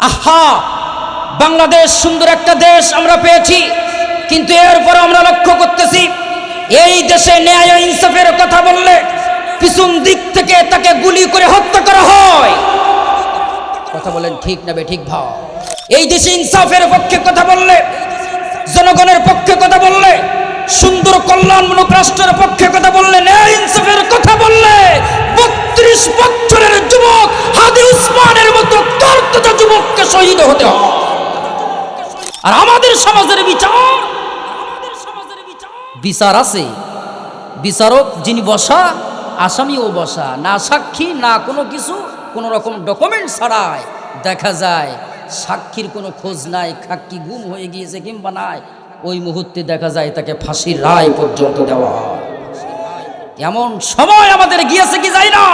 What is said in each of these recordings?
আহা, বাংলাদেশ সুন্দর একটা দেশ আমরা পেয়েছি, কিন্তু এরপর আমরা লক্ষ্য করতেছি, এই দেশে ন্যায় ইনসাফের কথা বললে পিছন দিক থেকে তাকে গুলি করে হত্যা করা হয়। কথা বলেন ঠিক না ঠিক ভাও এই দেশে ইনসাফের পক্ষে কথা বললে, জনগণের পক্ষে কথা বললে, সুন্দর কল্যাণমূলক রাষ্ট্রের পক্ষে কথা বললে, ন্যায় ইনসাফের কথা বললে বত্রিশ বছরের যুবক হাদি উসমানের মতো কর্ততা যুবককে শহীদ হতে হয়। আর আমাদের সমাজের বিচার বিচার আছে। বিচারক যিনি বসা, আসামিও বসা। না সাক্ষী, না কোনো কিছু, কোনো রকম ডকুমেন্ট ছাড়াই দেখা যায়। সাক্ষীর কোনো খোঁজ নাই, সাক্ষী গুম হয়ে গিয়েছে কিংবা নাই। ওই মুহূর্তে দেখা যায় তাকে ফাঁসির রায় পর্যন্ত দেওয়া হয়। এমন সময় আমাদের গিয়েছে কি যাই না।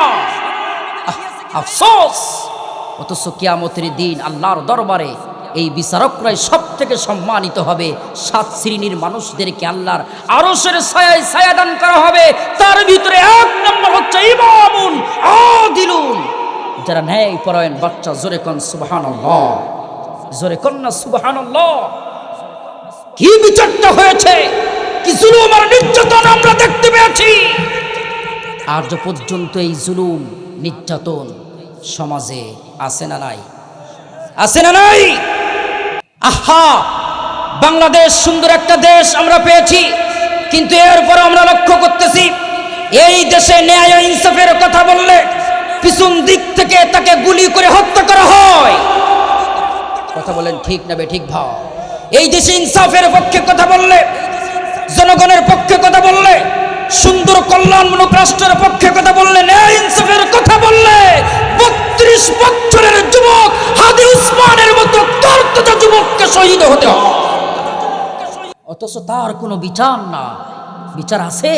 আফসোস। অথচ কিয়ামতের দিন আল্লাহর দরবারে এই বিচারকরাই সব থেকে সম্মানিত হবে। সাত শ্রেণির মানুষদেরকে আল্লাহর আরসের ছায়ায় ছায়াদান করা হবে। তার ভিতরে এক নম্বর হচ্ছে ইমামুন আদিলুন। যারা ন্যায় পরায়ণ বাচ্চা, জোরে কন সুবাহান জোরে কন না সুবাহান কি বিচারটা হয়েছে? কি জুলুম আর নির্যাতন আমরা দেখতে পেয়েছি। আজ পর্যন্ত এই জুলুম, নির্যাতন সমাজে আছে না নাই? আছে না নাই? আহা! বাংলাদেশ সুন্দর একটা দেশ আমরা পেয়েছি, কিন্তু এরপর আমরা লক্ষ্য করতেছি, এই দেশে ন্যায় ইনসাফের কথা বললে পিছন দিক থেকে তাকে গুলি করে হত্যা করা হয়। কথা বলেন ঠিক না বে ঠিক ভাও এই দেশে ইনসাফের পক্ষে কথা বললে, জনগণের পক্ষে কথা বললে সুন্দর কল্যাণমূলক রাষ্ট্রের পক্ষে কথা বললে, ন্যায় ইনসাফের কথা বললে, বত্রিশ বছরের যুবক হাদি উসমানের মতো যুবককে শহীদ হতে হয়। অথচ তার কোনো বিচার না। বিচার আছে?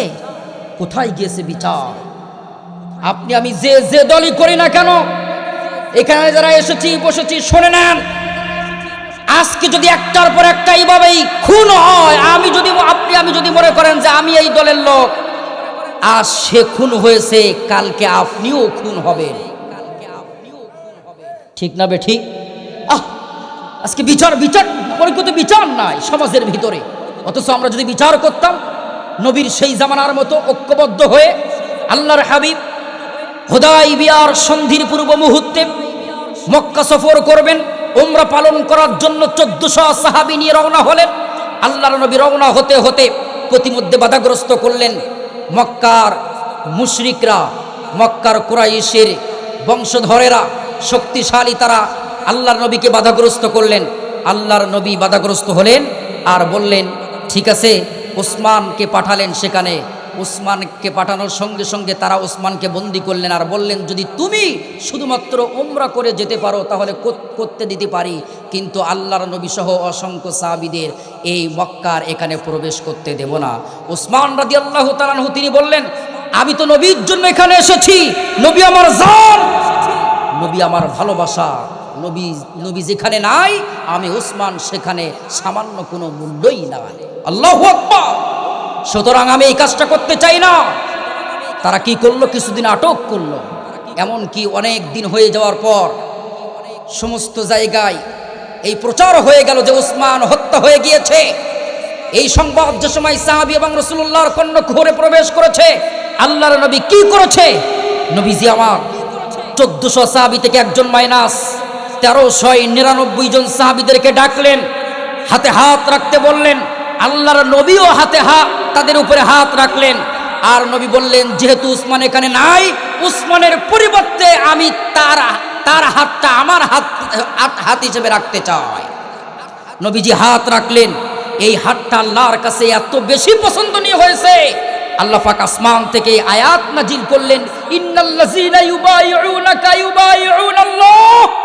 কোথায় গিয়েছে বিচার? আপনি আমি যে যে দলই করি না কেন, এখানে যারা এসেছি, বসেছি, শুনে নেন, আজকে যদি একটার পর একটা এইভাবেই খুন হয়, আমি যদি, আপনি আমি যদি মনে করেন যে আমি এই দলের লোক আজ সে খুন হয়েছে, কালকে আপনিও খুন হবেন। ঠিক না বে ঠিক? আহ, আজকে বিচার বিচার, পরিকৃত বিচার নাই সমাজের ভিতরে। অথচ আমরা যদি বিচার করতাম, নবীর সেই জামানার মতো ঐক্যবদ্ধ হয়ে আল্লাহর হাবিব হোদাই বিয়ার সন্ধির পূর্ব মুহূর্তে মক্কা সফর করবেন ওমরা পালন করার জন্য চোদ্দশো সাহাবি নিয়ে রওনা হলেন। আল্লাহর নবী রওনা হতে হতে প্রতিমধ্যে বাধাগ্রস্ত করলেন। মক্কার মুশরিকরা, মক্কার কুরাইশের বংশধরেরা শক্তিশালী তারা আল্লাহর নবীকে বাধাগ্রস্ত করলেন। আল্লাহর নবী বাধাগ্রস্ত হলেন আর বললেন, ঠিক আছে, ওসমানকে পাঠালেন সেখানে। ওসমানকে পাঠানোর সঙ্গে সঙ্গে তারা ওসমানকে বন্দি করলেন আর বললেন, যদি তুমি শুধুমাত্র উমরা করে যেতে পারো, তাহলে কর- করতে দিতে পারি। কিন্তু আল্লাহর নবী সহ অসংখ্য সাহাবিদের এই মক্কার এখানে প্রবেশ করতে দেব না। ওসমান রাদি আল্লাহ তালানহু তিনি বললেন, আমি তো নবীর জন্য এখানে এসেছি। নবী আমার জান, নবী আমার ভালোবাসা। নবী নবী যেখানে নাই, আমি ওসমান সেখানে সামান্য কোনো মূল্যই নাই। আল্লাহ আকবার। সুতরাং আমি এই কাজটা করতে চাই না। তারা কি করল? কিছুদিন আটক করল। এমন কি অনেক দিন হয়ে যাওয়ার পর সমস্ত জায়গায় এই প্রচার হয়ে গেল যে উসমান হত্যা হয়ে গিয়েছে। এই সংবাদ যে সময় সাহাবি এবং রসুল্লাহর কন্য ঘরে প্রবেশ করেছে, আল্লাহর নবী কি করেছে? নবীজি আমার চোদ্দশো সাহাবি থেকে একজন মাইনাস, তেরোশো নিরানব্বই জন সাহাবিদেরকে ডাকলেন, হাতে হাত রাখতে বললেন আল্লাহর নবীও হাতে হাত তাদের উপরে হাত রাখলেন। আর নবী বললেন, যেহেতু উসমান এখানে নাই, উসমানের পরিবর্তে আমি তার তার হাতটা আমার হাত হাত হিসেবে রাখতে চাই। নবীজি হাত রাখলেন। এই হাতটা আল্লাহর কাছে এত বেশি পছন্দনীয় হয়েছে। আল্লাহ পাক আসমান থেকে আয়াত নাজিল করলেন, ইন্নাল্লাযীনা ইউবাইউনাকা ইউবাইউনাল্লাহ।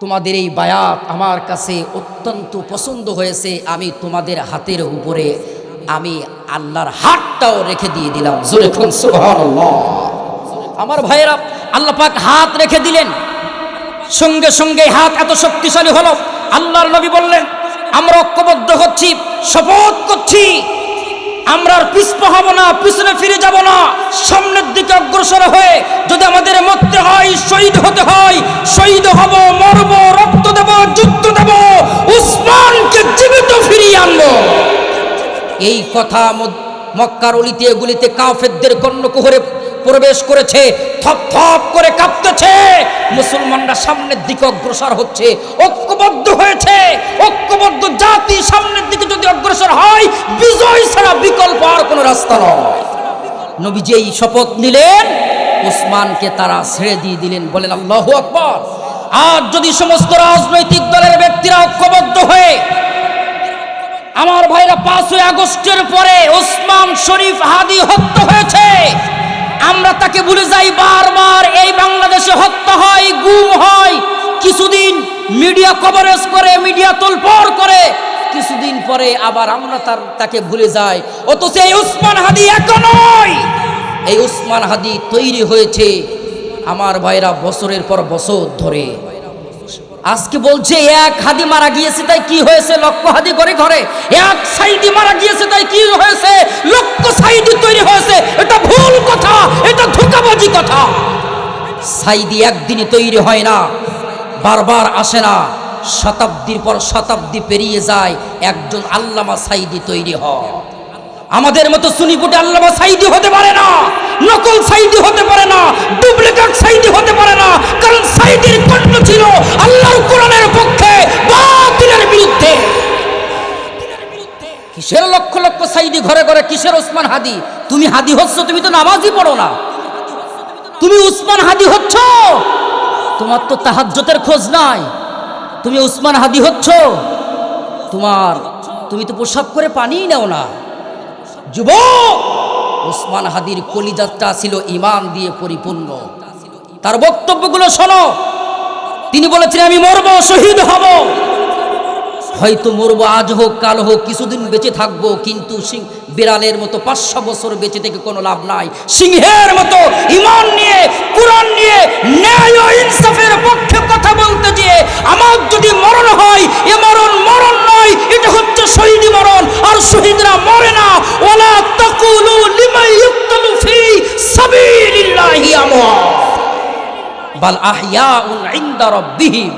তোমাদের এই বায়াত আমার কাছে অত্যন্ত পছন্দ হয়েছে, আমি তোমাদের হাতের উপরে, আমি আল্লাহর হাতটাও রেখে দিয়ে দিলাম। আমার ভাইয়েরা, আল্লাহ পাক হাত রেখে দিলেন। সঙ্গে সঙ্গে হাত এত শক্তিশালী হলো। আল্লাহর নবী বললেন, আমরা ঐক্যবদ্ধ হচ্ছি, শপথ করছি। আমরা আর পিস্প হব না, পিছনে ফিরে যাব না। সামনের দিকে অগ্রসর হয়ে যদি আমাদের মরতে হয়, শহীদ হতে হয়, শহীদ হব, মরব, রক্ত দেব, যুদ্ধ দেব, উসমানকে জীবিত ফিরিয়ে আনব। এই কথা মধ্যে মক্কার অলিতে গুলিতে কাফেরদের কর্ণকুহরে প্রবেশ করেছে, থপ থপ করে কাঁপতেছে। মুসলমানরা সামনের দিকে অগ্রসর হচ্ছে, ঐক্যবদ্ধ হয়েছে। ঐক্যবদ্ধ জাতি সামনের দিকে যদি অগ্রসর হয়, বিজয় ছাড়া বিকল্প আর কোনো রাস্তা নয়। নবীজি এই শপথ নিলেন, উসমানকে তারা ছেড়ে দিয়ে দিলেন, বলেন, আল্লাহু আকবর। আর যদি সমস্ত রাজনৈতিক দলের ব্যক্তিরা ঐক্যবদ্ধ হয়ে আমার ভাইরা পাঁচই আগস্টের পরে ওসমান শরীফ হাদি হত্যা হয়েছে। আমরা তাকে ভুলে যাই বারবার, এই বাংলাদেশে হত্যা হয়, গুম হয়। কিছুদিন মিডিয়া কভারেজ করে, মিডিয়া তোলপড় করে। কিছুদিন পরে আবার আমরা তার তাকে ভুলে যাই। অথচ এই উসমান হাদি একা নয়। এই উসমান হাদি তৈরি হয়েছে আমার ভাইরা বছরের পর বছর ধরে। আজকে বলছে, এক হাদি মারা গিয়েছে, তাই কি হয়েছে? লক্ষ হাদি করে ঘরে। এক সাইদি মারা গিয়েছে, তাই কি হয়েছে? লক্ষ সাইদি তৈরি হয়েছে। এটা ভুল কথা, এটা ধোকাবাজি কথা। সাইদি একদিনে তৈরি হয় না, বারবার আসে না। শতাব্দীর পর শতাব্দী পেরিয়ে যায়, একজন আল্লামা সাইদি তৈরি হয়। আমাদের মতো সুনিপুটে আল্লামা সাইদি হতে পারে না, নকল সাইদি হতে পারে না, ডুপ্লিকেট সাইদি হতে পারে না, কারণ সাইদির কণ্ঠ ছিল আল্লাহর কিসের লক্ষ লক্ষ সাইদি ঘরে ঘরে, কিসের ওসমান হাদি? তুমি হাদি হচ্ছ, তুমি তো নামাজই পড়ো না। তুমি উসমান হাদি হচ্ছ। তোমার তো তাহাজ্জতের খোঁজ নাই। তুমি উসমান হাদি হচ্ছ। তোমার, তুমি তো প্রসাব করে পানিই নেও না। যুব উসমান হাদির কলিজাতটা ছিল ইমান দিয়ে পরিপূর্ণ। তার বক্তব্যগুলো শোনো। তিনি বলেছেন আমি মরব, শহীদ হব। হয়তো মরবো, আজ হোক, কাল হোক, কিছুদিন বেঁচে থাকব, কিন্তু সিং বিড়ালের মতো পাঁচশো বছর বেঁচে থেকে কোনো লাভ নাই। সিংহের মতো ইমান নিয়ে, কোরআন নিয়ে, ন্যায় ও ইনসাফের পক্ষে কথা বলতে যে আমার যদি মরণ হয়, এ মরণ মরণ নয়, এটা হচ্ছে শহীদি মরণ, আর শহীদরা মরে না। ওলা তাকুলু লিমান ইউক্তালু ফি সাবিলিল্লাহি আমওয়াত। বাল আহিয়াউন ইনদা রাব্বিহিম।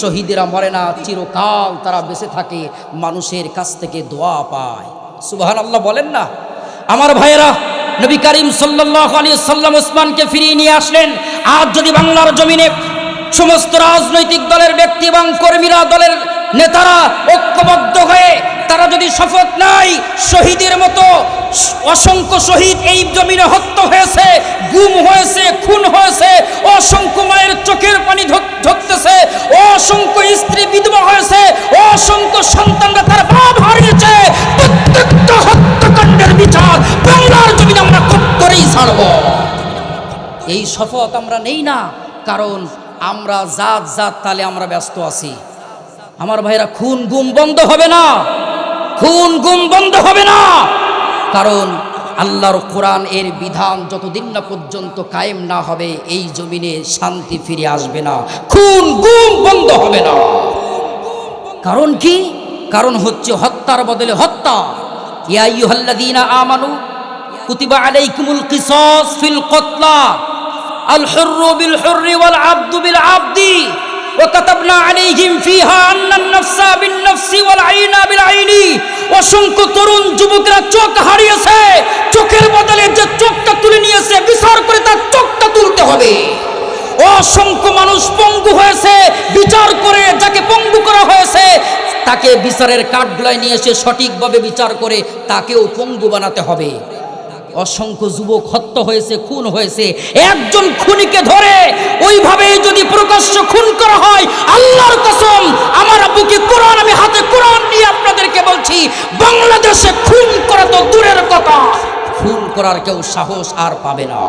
শহীদেরা মরে না, চিরকাল তারা বেঁচে থাকে, মানুষের কাছ থেকে দোয়া পায়। সুবাহান আল্লাহ বলেন না? আমার ভাইয়েরা, নবী করিম সাল্লাল্লাহু আলাইহি সাল্লাম ওসমানকে ফিরিয়ে নিয়ে আসলেন। আজ যদি বাংলার জমিনে সমস্ত রাজনৈতিক দলের ব্যক্তি এবং কর্মীরা, দলের নেতারা ঐক্যবদ্ধ হয়ে তারা যদি শপথ নাই শহীদের মতো অসংখ্য শহীদ এই জমিনে হত্যা হয়েছে, গুম হয়েছে, খুন হয়েছে, অসংখ্য অসংখ্য স্ত্রী বিধবা হয়েছে, অসংখ্য সন্তানরা তার বাপ হারিয়েছে। প্রত্যেকটা হত্যাকাণ্ডের বিচার বাংলার জমিনে আমরা করেই ছাড়ব। এই শপথ আমরা নেই না, কারণ আমরা জাত জাত তালে আমরা ব্যস্ত আছি। আমার ভাইরা খুন গুম বন্ধ হবে না। খুন গুম বন্ধ হবে না। কারণ আল্লাহর কোরআন এর বিধান যতদিন না পর্যন্ত কায়েম না হবে এই জমিনে শান্তি ফিরে আসবে না খুন গুম বন্ধ হবে না কারণ কি কারণ হচ্ছে হত্যার বদলে হত্যা ইয়া আইয়ুহাল্লাযীনা আমানু কুতিবা আলাইকুমুল কিসাস ফিল কতলা আল হুররু বিল হুররি ওয়াল আবদু বিল আবদি وكتبنا عليهم فيها أن النفس بالنفس والعين بالعين অসংখ্য তরুণ যুবকরা চোখ হারিয়েছে হবে। অসংখ্য মানুষ পঙ্গু হয়েছে, বিচার করে যাকে পঙ্গু করা হয়েছে, তাকে বিচারের কাঠগুলায় নিয়ে এসে সঠিকভাবে বিচার করে তাকেও পঙ্গু বানাতে হবে। অসংখ্য যুবক হত্যা হয়েছে, খুন হয়েছে। একজন খুনিকে ধরে ওইভাবে যদি প্রকাশ্য খুন করা হয়, আল্লাহর কসম, আমার বুকে কোরআন, আমি হাতে কোরআন নিয়ে আপনাদেরকে বলছি, বাংলাদেশে খুন করা তো দূরের কথা। খুন করার কেউ সাহস আর পাবে না।